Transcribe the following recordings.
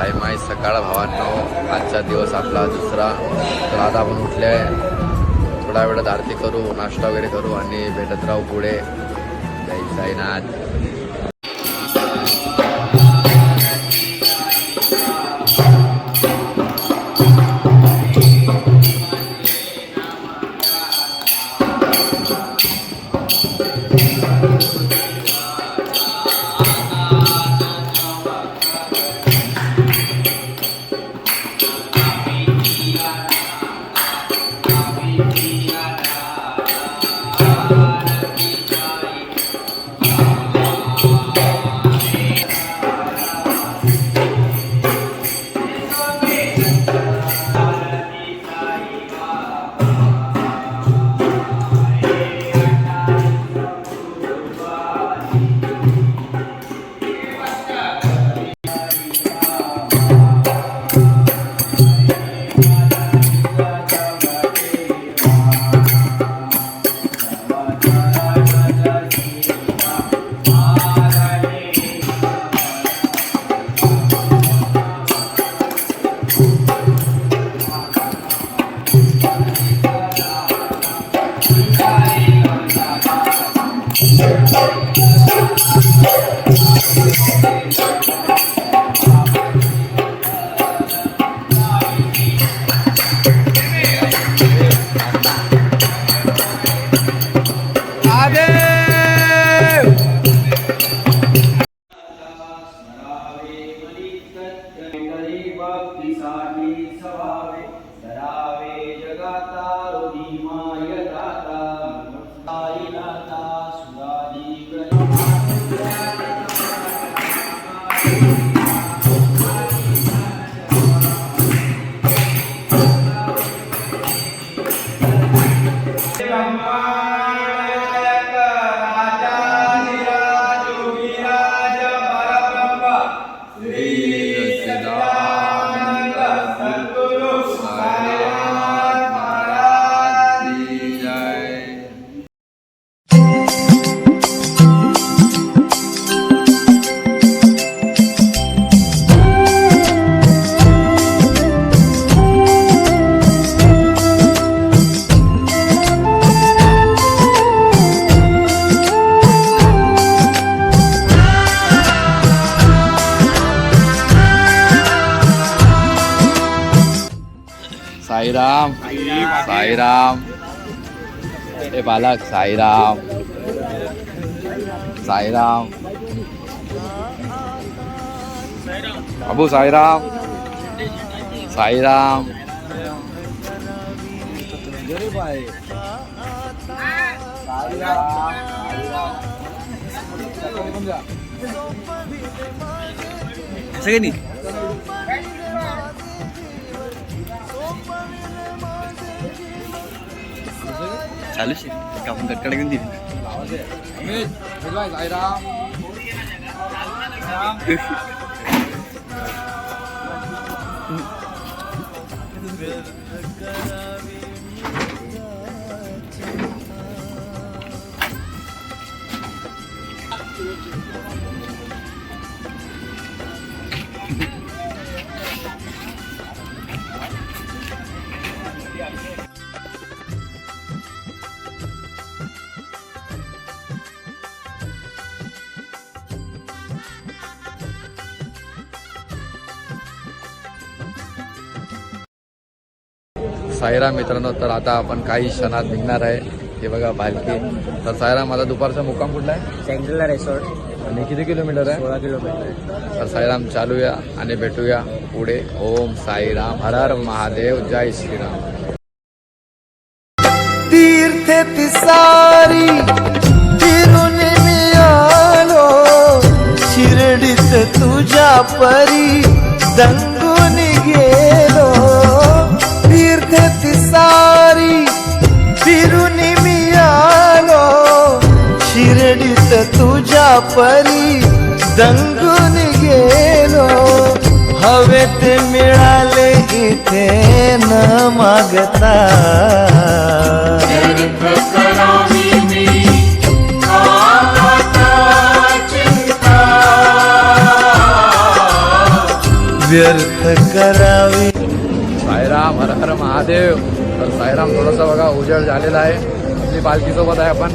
Time माय सकाळ भावांनो. आजचा दिवस आपला दुसरा. तर आता आपण उठले. आहे थोडा वेळात आरती करू नाश्ता वगैरे करू आणि भेटत राहू पुढे. जय साईनाथ. วะปิสานิสวา पालक साईराम. साईराम. अबू साईराम. साईराम. सगळ्यांनी? चालू आपण कटकडे घेऊन दिली. साईराम साईराम मित्रांनो तर आता आपण काही क्षणात निघणार आहे. हे बघा भालकी तर साईराम माझा दुपारचा मुक्काम कुठला आहे? सेंट्रल रिसॉर्ट आणि किती किलोमीटर आहे? सोळा किलोमीटर. तर साईराम चालूया आणि भेटूया पुढे. ओम साईराम हर हर महादेव. जय श्रीराम. तीर्थे तिसारी फिरून मी आलो शिर्डीत तुझ्या परी परी दंगून गेलो. हवे ते मिळाले इथे न मागता. व्यर्थ करावी. साईराम हर हर महादेव. तर साईराम थोडासा बघा उजेड झालेला आहे. आपली पालखीसोबत आहे आपण.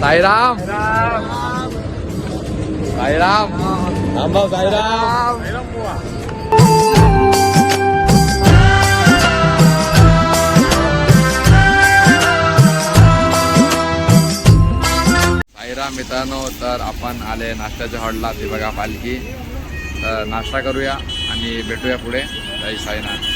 साईराम! साईराम. थांबा साईराम. साईराम मित्रांनो तर आपण आले नाश्त्याच्या हॉलला. ते बघा पालखी. तर नाश्ता करूया आणि भेटूया पुढे. जय साईनाथ.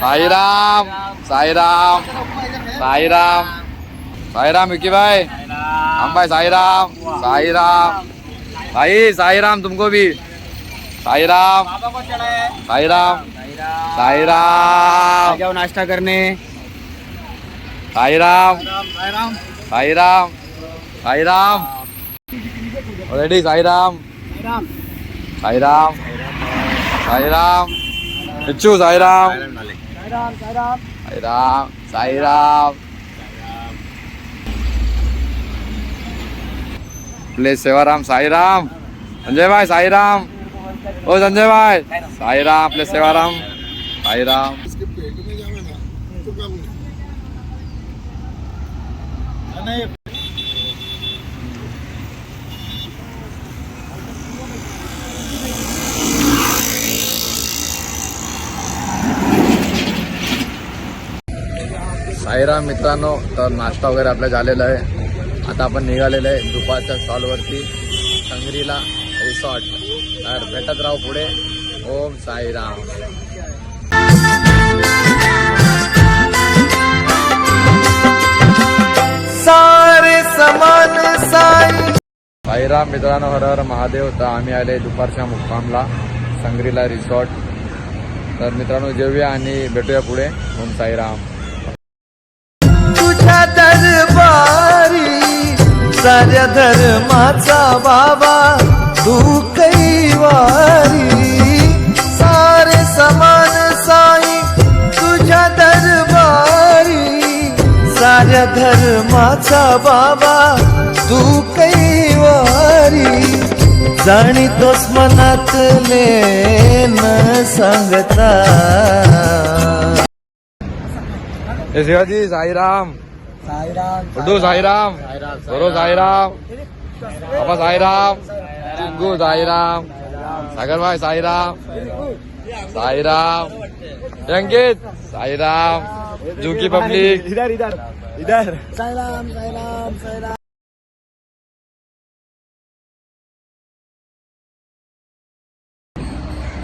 साईराम साईराम साईराम साईराम विकी भाई हम भाई साईराम साईराम भाई साईराम तुमको भी साईराम साईराम साईराम जाओ नाश्ता करने। साईराम साईराम साईराम। ऑलरेडी साईराम साईराम साईराम। पिच्चू साईराम साईराम. साईराम आपले सेवाराम साईराम. संजय भाई साईराम. ओ संजय भाई साईराम आपले सेवाराम. साईराम. साईराम मित्रांनो तर नाश्ता वगैरे आपला झालेला आहे. आता आपण निघालेलो आहे दुपारच्या स्टॉलवरती संगरीला रिसॉर्ट. तर भेटत राहू पुढे. ओम साईराम सारे समान साई. साईराम मित्रांनो हर हर महादेव. तर आम्ही आले दुपारच्या मुक्कामला संगरीला रिसॉर्ट. तर मित्रांनो जेवूया आणि भेटूया पुढे. ओम साईराम दरबारी साऱ्या धर्माचा बाबा तू कैवारी सारे समान साई तुझ्या दरबारी साऱ्या धर्माचा बाबा तू कैवारी जाणीतोस मनातले न सांगता. शिवाजी साईराम. गुड्डू साईराम बरो साईराम बाबा साईराम चिंगू साईराम सागरभाई साईराम साईराम अंकित साईराम जुकी पब्लिक। इधर इधर इधर।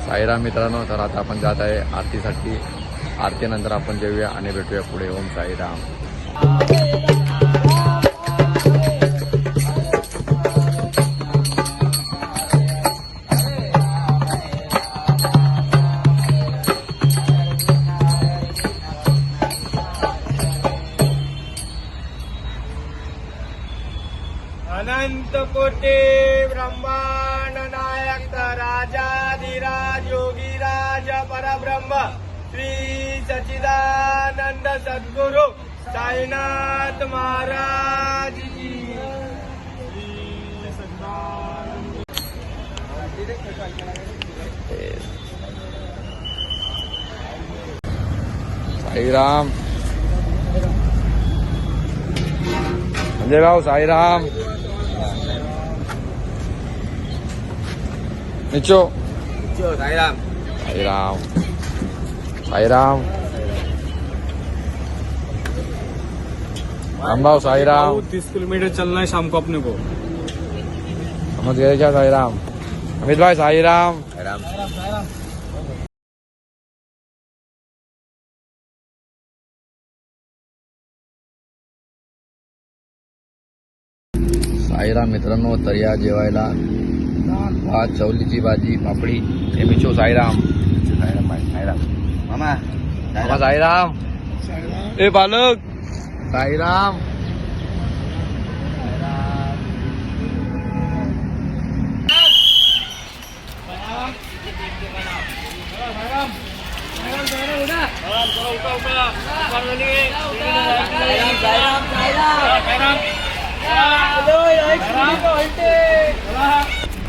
साईराम मित्रांनो तर आता आपण जात आहे आरतीसाठी. आरतीनंतर आपण जेवूया आणि भेटूया पुढे. ओम साईराम. सद्गुरु साईनाथ महाराज साईराम. संजय भाऊ साईराम. निचो साईराम. साईराम. साईराम. रामभाऊ साईराम तीस किलोमीटर चलना है शाम को अपने को। समझ गए क्या साईराम अमित भाई साईराम साईराम मित्रांनो तर या जेवायला. भात चवलीची भाजी पापडी. हे मिचो साईराम साईराम भाई साईराम मामा मामा साईराम ए बालक. साईराम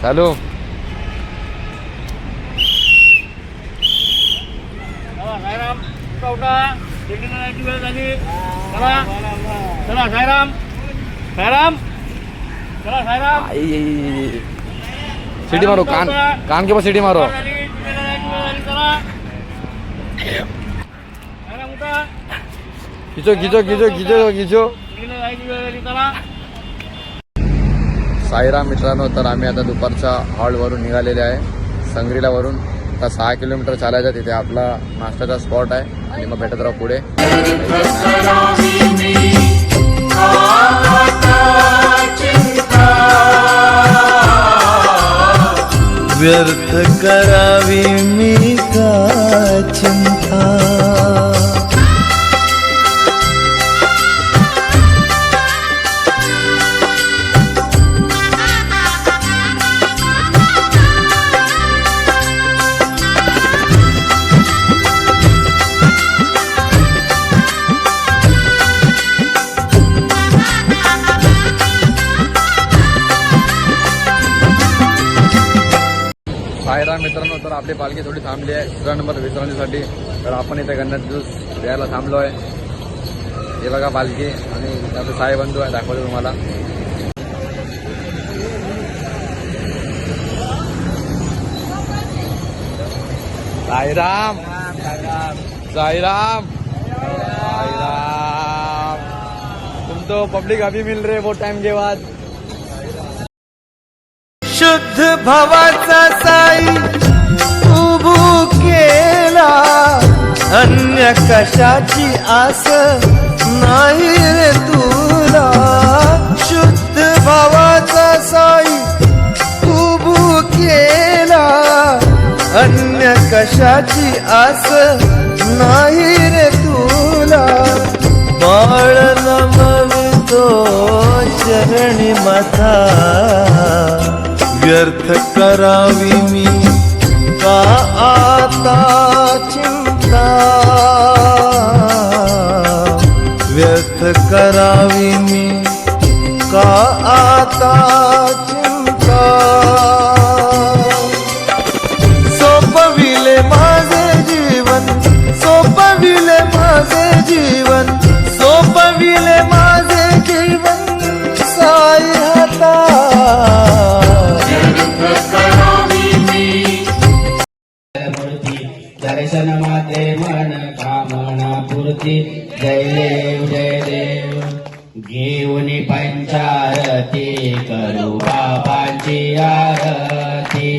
चालू सायराम उठा उठा दिंडीला जायची वेळ झाली चला चला सायराम सायराम चला सायराम सिटी मारो कान कान के पास सिटी मारो खिचो खिचो खिचो खिचो खिचो साईराम मित्रांनो तर आम्ही आता दुपारच्या हॉलवरून निघालेले आहे संग्रीलावरून आता सहा किलोमीटर चालायचं तिथे आपला नाश्त्याचा स्पॉट आहे. आणि मग भेटत राहू पुढे. व्यर्थ करावी मी का चिंता? साईराम मित्रांनो तर आपली पालखी थोडी थांबली आहे. दुसरा नंबर तर आपण इथे गन्नात ज्यूस द्यायला थांबलो आहे. हे बघा पालखी आणि आपले साईबंधू आहे दाखवले तुम्हाला. साईराम! साईराम! साईराम! तुम तो पब्लिक अभी मिल रहे बहुत टाइम के बाद. शुद्ध भवाचा साई उभू केला. अन्य कशाची आस नाही रे तुला. शुद्ध भवाचा साई उभू केला. अन्य कशाची आस नाही रे तुला. बाळ नमवितो चरणी माथा व्यर्थ करावी मी. का आता चिंता? व्यर्थ करावी मी. का आता चिंता? सोपविले माझे जीवन, सोपविले माझे जीवन. कोणी पंचारती करू बाबांची आरती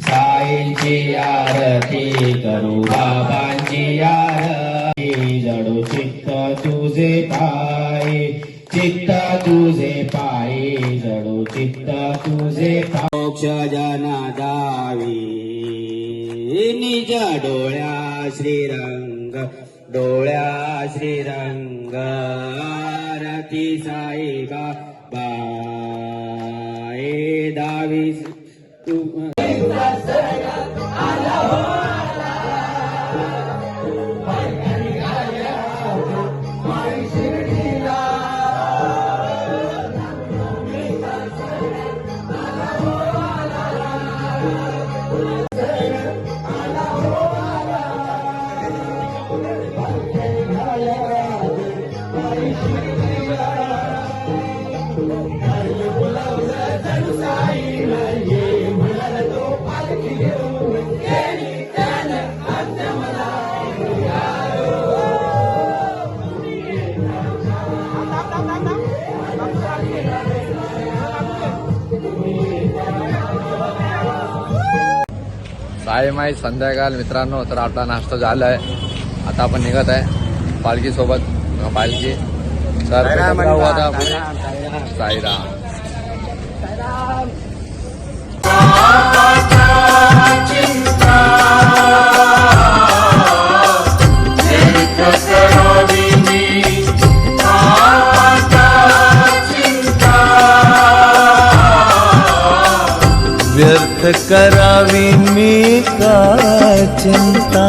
साईंची आरती करू बाबांची आरती. जडू चित्त तुझे पाय चित्त तुझे पाय जडू चित्त तुझे मोक्ष जना दावी निज डोळ्या श्रीरंग डोळ्या श्रीरंग. तू साय माई संध्याकाळ मित्रांनो तर आपला नाश्ता झाला आहे आता आपण निघत आहे पालखी सोबत पालखी. तर आता पुढे. साईराम. व्यर्थ करावी मी का चिंता?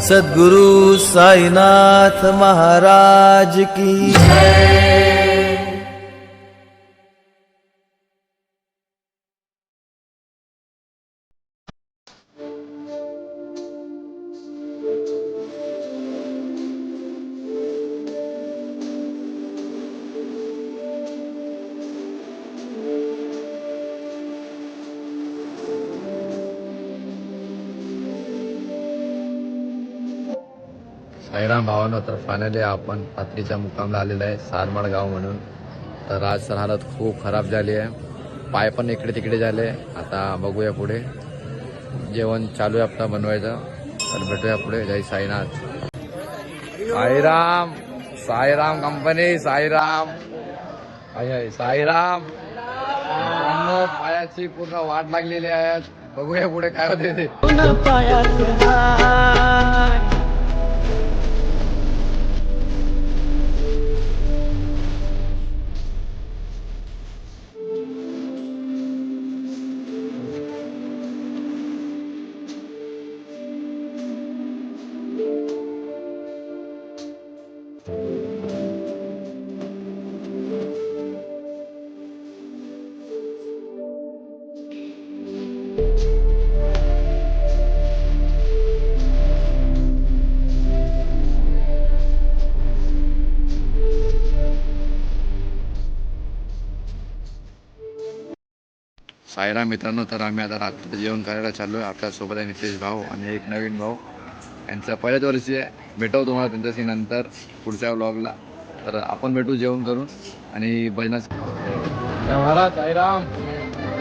सद्गुरु साईनाथ महाराज की साईराम भावानं तर फायनली आपण पात्रीच्या मुक्कामला आलेलं आहे सारमळ गाव म्हणून. तर आज तर हालत खूप खराब झाली आहे. पाय पण इकडे तिकडे झाले. आता बघूया पुढे. जेवण चालू आहे आपला बनवायचं. तर भेटूया पुढे. जय साईनाथ. साईराम! साईराम कंपनी साईराम! आहे, आहे, साईराम! पायाची पूर्ण वाट लागलेली आहे. बघूया पुढे काय होते ते. सायरा मित्रांनो तर आम्ही आता रात्र जेवण करायला चाललो आहे. आपल्यासोबत आहे नितेश भाऊ आणि एक नवीन भाऊ. यांचं पहिल्याच वर्षी आहे. भेटव तुम्हाला त्यांच्याशी नंतर पुढच्या व्लॉगला तर आपण भेटू जेवण करून आणि साईराम.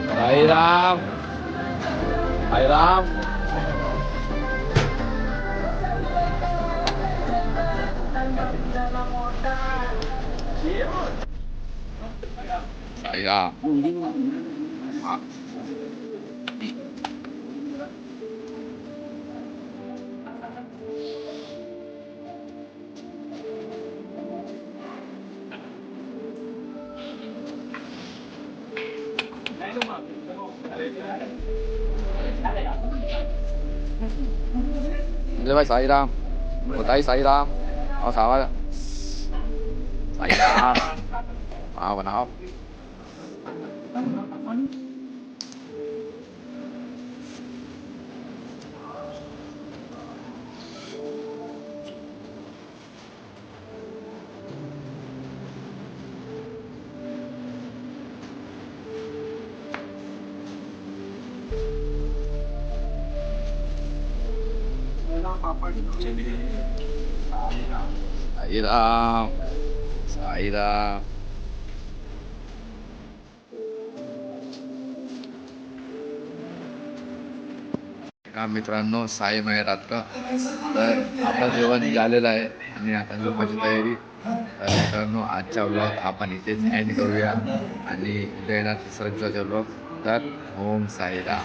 साईराम. साईराम. จะไปใส่ดามหัวใจใส่ดามเอาสาวใส่ดามเอาไปนะครับ साईराम का मित्रांनो साई मय रात्र तर आपलं जेवण झालेलं आहे आणि आता झोपायची तयारी तर मित्रांनो आजचा ब्लॉग आपण इथेच एंड करूया. आणि उद्या येणार तिसरा दिवसाचा ब्लॉग तर ओम साईरा